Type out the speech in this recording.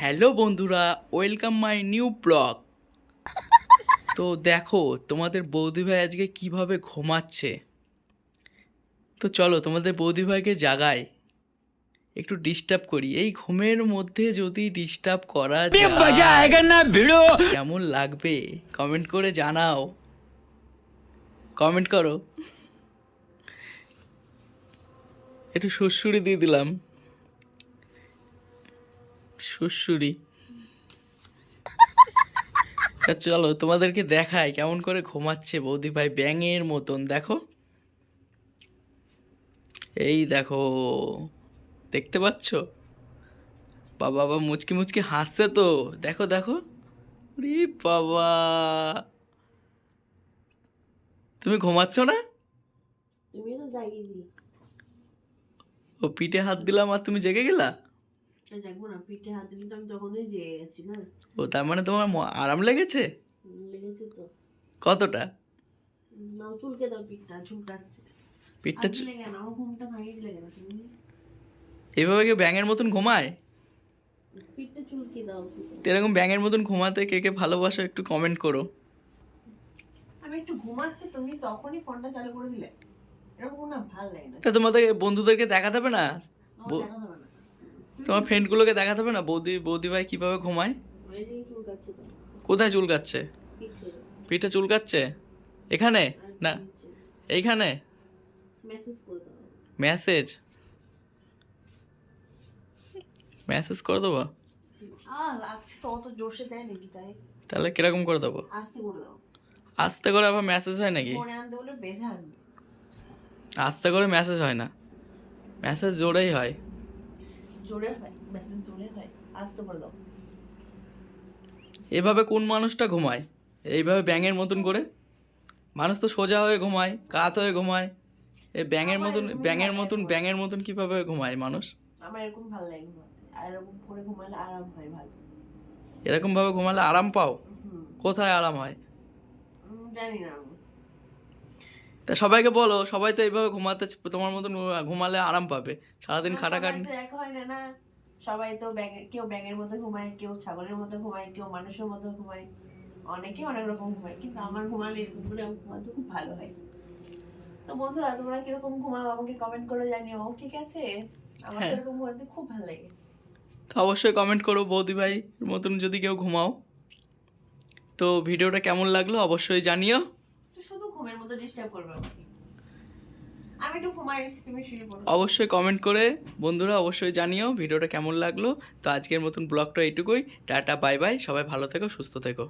Hello বন্ধুরা welcome my new blog. তো দেখো তোমাদের বৌদি ভাই আজকে কীভাবে ঘুমাচ্ছে? তো চলো তোমাদের বৌদি ভাইকে জাগাই। একটু ডিস্টার্ব করি। এই ঘুমের মধ্যে যদি ডিস্টার্ব করা যায় কেমন লাগবে? কমেন্ট করে জানাও। কমেন্ট করো। একটু সুরসুরি দিয়ে দিলাম। সুরসুরি তা চলো তোমাদেরকে দেখায় কেমন করে ঘুমাচ্ছে বৌদি ভাই ব্যাঙের মতন দেখো। এই দেখো দেখতে পাচ্ছ? বাবা বাবা মুচকি মুচকি হাসছে তো। দেখো দেখো। রে বাবা। তুমি ঘুমাচ্ছ না? তুমি তো ও পিঠে হাত দিলাম আর তুমি জেগে গেলা? তা না পিঠে হাত দিলি তো আমি তখনই জেগে গেছি না? ও তার মানে তোমার আরাম লেগেছে? লেগেছে তো। কতটা? নাও চুলকে দাও পিঠটা ঝুলকাচ্ছে পিঠটা আর চু- আমার ঘুমটা ভাঙিয়ে দিলে কেন তুমি? এভাবে কেউ ব্যাঙের মতন ঘুমায়? পিঠটা চুলকে দাও। এরকম ব্যাঙের মতন ঘুমাতে কে কে ভালোবাসো একটু কমেন্ট করো। আমি একটু ঘুমাচ্ছি তুমি তখনই ফোনটা চালু করে দিলে। এরকম না ভালো লাগে না। তা তোমাদের বন্ধুদেরকে দেখাতে হবে না? আমার বৌ- দেখা যাবে না। তোমার ফ্রেন্ডগুলোকে দেখাতে হবে না? বৌদি বৌদি ভাই কীভাবে ঘুমায়? কোথায় চুলকাচ্ছে পিঠে। চুলকাচ্ছে এখানে? না। এইখানে? মেসেজ মেসেজ করে দেবো? তাহলে কীরকম করে দেবো? আস্তে করে আবার মেসেজ হয় নাকি? আস্তে করে মেসেজ হয় না। মেসেজ জোরেই হয়। জোরে হয় মেসেজ জোরে হয় আস্তে দাও। এভাবে কোন মানুষটা ঘুমায়? এইভাবে ব্যাঙের মতন করে? মানুষ তো সোজা হয়ে ঘুমায় কাত হয়ে ঘুমায়। এই ব্যাঙের মতন ব্যাঙের মতন ব্যাঙের মতন কীভাবে ঘুমায় মানুষ? আমার এরকম ভালো লাগে ঘুমাতে। আর এরকম করে ঘুমালে আরাম হয় ভালো। এরকম ভাবে ঘুমালে আরাম পাও? কোথায় আরাম হয়? জানি না তা সবাইকে বলো সবাই তো এইভাবে ঘুমাতে তোমার মতন ঘুমালে আরাম পাবে। সারাদিন তো এক হয় না না। সবাই তো ব্যাঙের কেউ ব্যাগের মতো ঘুমায় কেউ ছাগলের মতো ঘুমায় কেউ মানুষের মতো ঘুমায়। অনেকে অনেক রকম ঘুমায় কিন্তু আমার ঘুমালে এরকম করে ঘুমাতে খুব ভালো হয়। তো বন্ধুরা তোমরা কীরকম ঘুমাও আমাকে কমেন্ট করে জানিও ঠিক আছে? আমার হ্যাঁ। এরকম ঘুমাতে খুব ভালো লাগে। তো অবশ্যই কমেন্ট করো বৌদি ভাই মতন যদি কেউ ঘুমাও। তো ভিডিওটা কেমন লাগল অবশ্যই জানিও। ঘুমের মতো ডিস্টার্ব করবে অবশ্যই কমেন্ট করে, বন্ধুরা অবশ্যই জানিও ভিডিওটা কেমন লাগল। তো আজকের মতন ব্লগটা এইটুকুই। টাটা বাই বাই সবাই ভালো থেকো, সুস্থ থেকো।